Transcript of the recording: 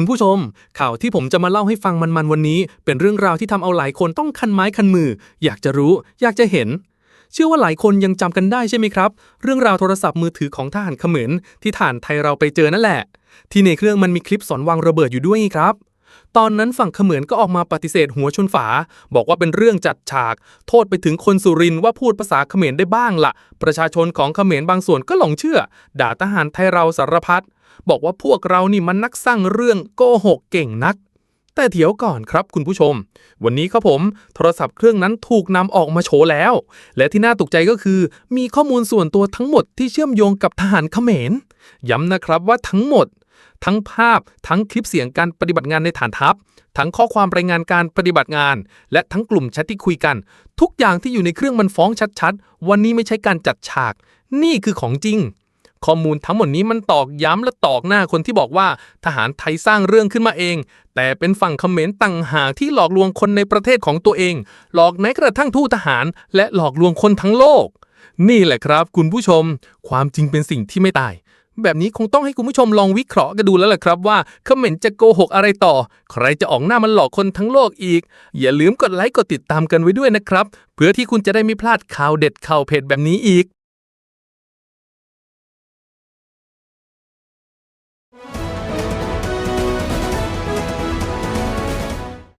คุณผู้ชม ข่าวที่ผมจะมาเล่าให้ฟังมันๆวันนี้ เป็นเรื่องราวที่ทำเอาหลายคนต้องคันไม้คันมือ อยากจะรู้ อยากจะเห็น เชื่อว่าหลายคนยังจำกันได้ใช่ไหมครับ เรื่องราวโทรศัพท์มือถือของทหารเขมรที่ฐานไทยเราไปเจอนั่นแหละ ที่ในเครื่องมันมีคลิปสอนวางระเบิดอยู่ด้วยครับ ตอนนั้นฝั่งเขมรก็ออกมาปฏิเสธหัวชนฝา บอกว่าเป็นเรื่องจัดฉาก โทษไปถึงคนสุรินว่าพูดภาษาเขมรได้บ้างละประชาชนของเขมรบางส่วนก็หลงเชื่อ ด่าทหารไทยเราสารพัดบอกว่าพวกเรานี่มันนักสร้างเรื่องโกหกเก่งนัก แต่เดี๋ยวก่อนครับคุณผู้ชม วันนี้ครับผมโทรศัพท์เครื่องนั้นถูกนำออกมาโชว์แล้ว และที่น่าตกใจก็คือ มีข้อมูลส่วนตัวทั้งหมดที่เชื่อมโยงกับทหารเขมรย้ำนะครับว่าทั้งหมด ทั้งภาพทั้งคลิปเสียงการปฏิบัติงานในฐานทัพ ทั้งข้อความรายงานการปฏิบัติงาน และทั้งกลุ่มแชทที่คุยกัน ทุกอย่างที่อยู่ในเครื่องมันฟ้องชัดๆ วันนี้ไม่ใช่การจัดฉาก นี่คือของจริง ข้อมูลทั้งหมดนี้มันตอกย้ำและตอกหน้าคนที่บอกว่าทหารไทยสร้างเรื่องขึ้นมาเอง แต่เป็นฝั่งเขมรต่างหากที่หลอกลวงคนในประเทศของตัวเอง หลอกแม้กระทั่งทูตทหาร และหลอกลวงคนทั้งโลก นี่แหละครับ คุณผู้ชม ความจริงเป็นสิ่งที่ไม่ตาย แบบนี้คงต้องให้คุณผู้ชมลองวิเคราะห์กันดูแล้วล่ะครับว่าเขมรจะโกหกอะไรต่อ ใครจะออกหน้ามันหลอกคนทั้งโลกอีก อย่าลืมกดไลค์กดติดตามกันไว้ด้วยนะครับ เพื่อที่คุณจะได้ไม่พลาดข่าวเด็ดข่าวเผ็ดแบบนี้อีก